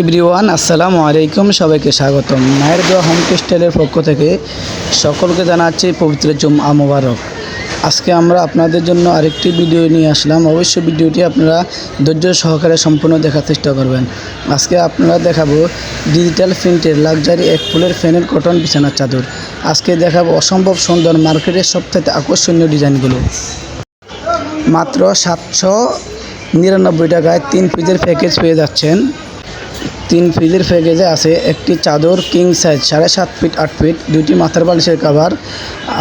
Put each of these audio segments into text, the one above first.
Everyone, আসসালামু আলাইকুম। সবাইকে স্বাগতম। মায়ের দোয়া হোম টেক্সটাইলের পক্ষ থেকে সকলকে জানাচ্ছি পবিত্র জুমআ মোবারক। আজকে আমরা আপনাদের জন্য আরেকটি ভিডিও নিয়ে আসলাম। অবশ্যই ভিডিওটি আপনারা ধৈর্য সহকারে সম্পূর্ণ দেখার চেষ্টা করবেন। আজকে আপনারা দেখাবো ডিজিটাল প্রিন্টের লাক্সারি এক ফুলের ফ্যানের কটন বিছানার চাদর। আজকে দেখাবো অসম্ভব সুন্দর মার্কেটের সবথেকে আকর্ষণীয় ডিজাইনগুলো। মাত্র সাতশো নিরানব্বই টাকায় তিন পিজের প্যাকেজ পেয়ে যাচ্ছেন। তিন ফ্রিজের প্যাকেজে আছে একটি চাদর কিং সাইজ সাড়ে সাত ফিট, আট ফিট, দুইটি মাথার বালিশের কাভার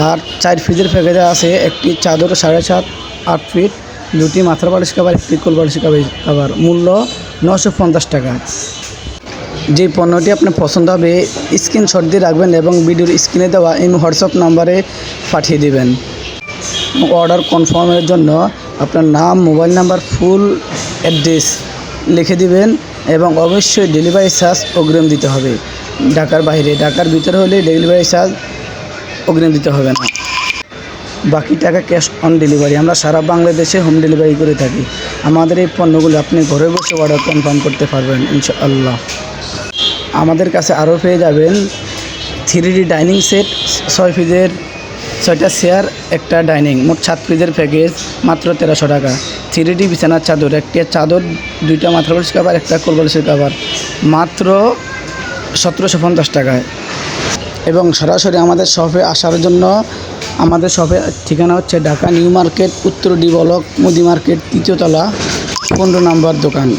আর চার ফ্রিজের প্যাকেজে আছে একটি চাদর সাড়ে সাত, আট ফিট দুটি মাথার বালিশ কাভার একটি কোল কাভার কাভার মূল্য নশো পঞ্চাশ টাকা। যে পণ্যটি আপনার পছন্দ হবে স্ক্রিনশট দিয়ে রাখবেন এবং ভিডিওর স্ক্রিনে দেওয়া এই হোয়াটসঅ্যাপ নাম্বারে পাঠিয়ে দেবেন। অর্ডার কনফার্মের জন্য আপনার নাম মোবাইল নাম্বার ফুল অ্যাড্রেস লিখে দিবেন। এবং অবশ্যই ডেলিভারি চার্জ অগ্রিম দিতে হবে। ঢাকার বাইরে, ঢাকার ভিতরে হলে ডেলিভারি চার্জ অগ্রিম দিতে হবে না। বাকি টাকা ক্যাশ অন ডেলিভারি আমরা সারা বাংলাদেশে হোম ডেলিভারি করে থাকি। আমাদের এই পণ্যগুলো আপনি ঘরে বসে অর্ডার কনফার্ম করতে পারবেন, ইনশাআল্লাহ। আমাদের কাছে আরও পেয়ে যাবেন থ্রি ডি ডাইনিং সেট ছয় পিসের ছয়টা চেয়ার, একটা ডাইনিং, মোট সাত পিসের প্যাকেজ, মাত্র তেরোশো টাকা। থ্রি ডি বিছানার চাদর, একটি চাদর, দুইটা মাথার বালিশ কাবার একটা কোলবালিশের কাবার মাত্র সতেরোশো পঞ্চাশ টাকায়। এবং সরাসরি আমাদের শপে আসার জন্য আমাদের শপের ঠিকানা হচ্ছে ঢাকা নিউ মার্কেট, উত্তর ডি ব্লক মুদি মার্কেট তৃতীয়তলা পনেরো নম্বর দোকান।